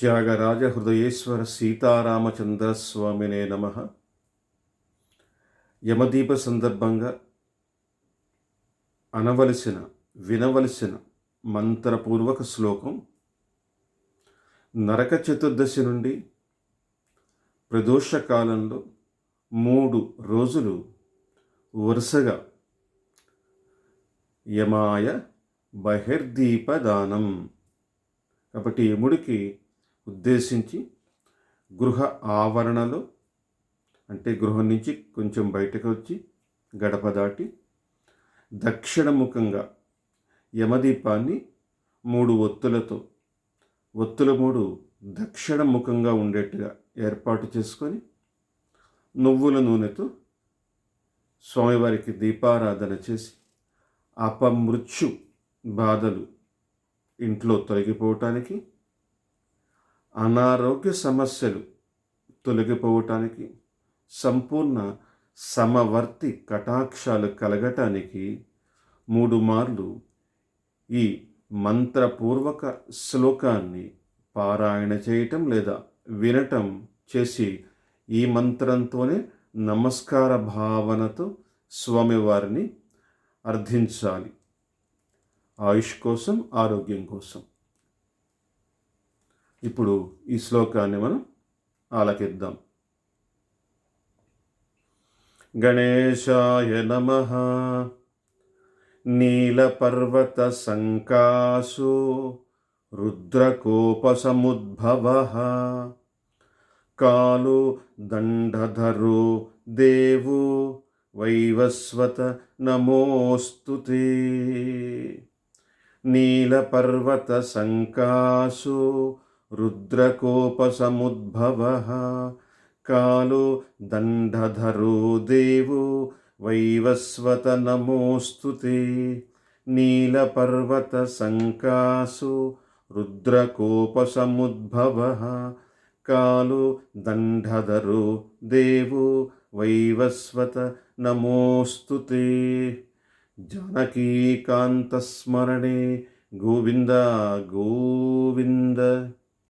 త్యాగరాజ హృదయేశ్వర సీతారామచంద్ర స్వామినే నమ. యమదీప సందర్భంగా అనవలసిన వినవలసిన మంత్రపూర్వక శ్లోకం నరక చతుర్దశి నుండి ప్రదోష కాలంలో మూడు రోజులు వరుసగా యమాయ బహిర్దీపదానం కాబట్టి యముడికి ఉద్దేశించి గృహ ఆవరణలో అంటే గృహం నుంచి కొంచెం బయటకు వచ్చి గడప దాటి దక్షిణముఖంగా యమదీపాన్ని మూడు ఒత్తులతో ఒత్తుల మూడు దక్షిణముఖంగా ఉండేట్టుగా ఏర్పాటు చేసుకొని నువ్వుల నూనెతో స్వామివారికి దీపారాధన చేసి అపమృత్యు బాధలు ఇంట్లో తొలగిపోవటానికి అనారోగ్య సమస్యలు తొలగిపోవటానికి సంపూర్ణ సమవర్తి కటాక్షాలు కలగటానికి మూడు మార్లు ఈ మంత్రపూర్వక శ్లోకాన్ని పారాయణ చేయటం లేదా వినటం చేసి ఈ మంత్రంతోనే నమస్కార భావనతో స్వామివారిని అర్థించాలి. ఆయుష్ కోసం ఆరోగ్యం కోసం. ఇప్పుడు ఈ శ్లోకాన్ని మనం ఆలకిద్దాం. గణేశాయ నమ. నీలపర్వత సంకాశో రుద్రకోపసముద్భవ. కాలు దండధరో దేవో వైవస్వత నమోస్తు నీలపర్వత సంకాశో రుద్రకోపసముద్భవ. కాలో దండధరో దేవో వైవస్వత నమోస్తు నీలపర్వత సంకాశో రుద్రకోపసముద్భవ. కాలో దండధరో దేవో వైవస్వత నమోస్తు జానకీకాంతస్మరణే గోవింద గోవింద.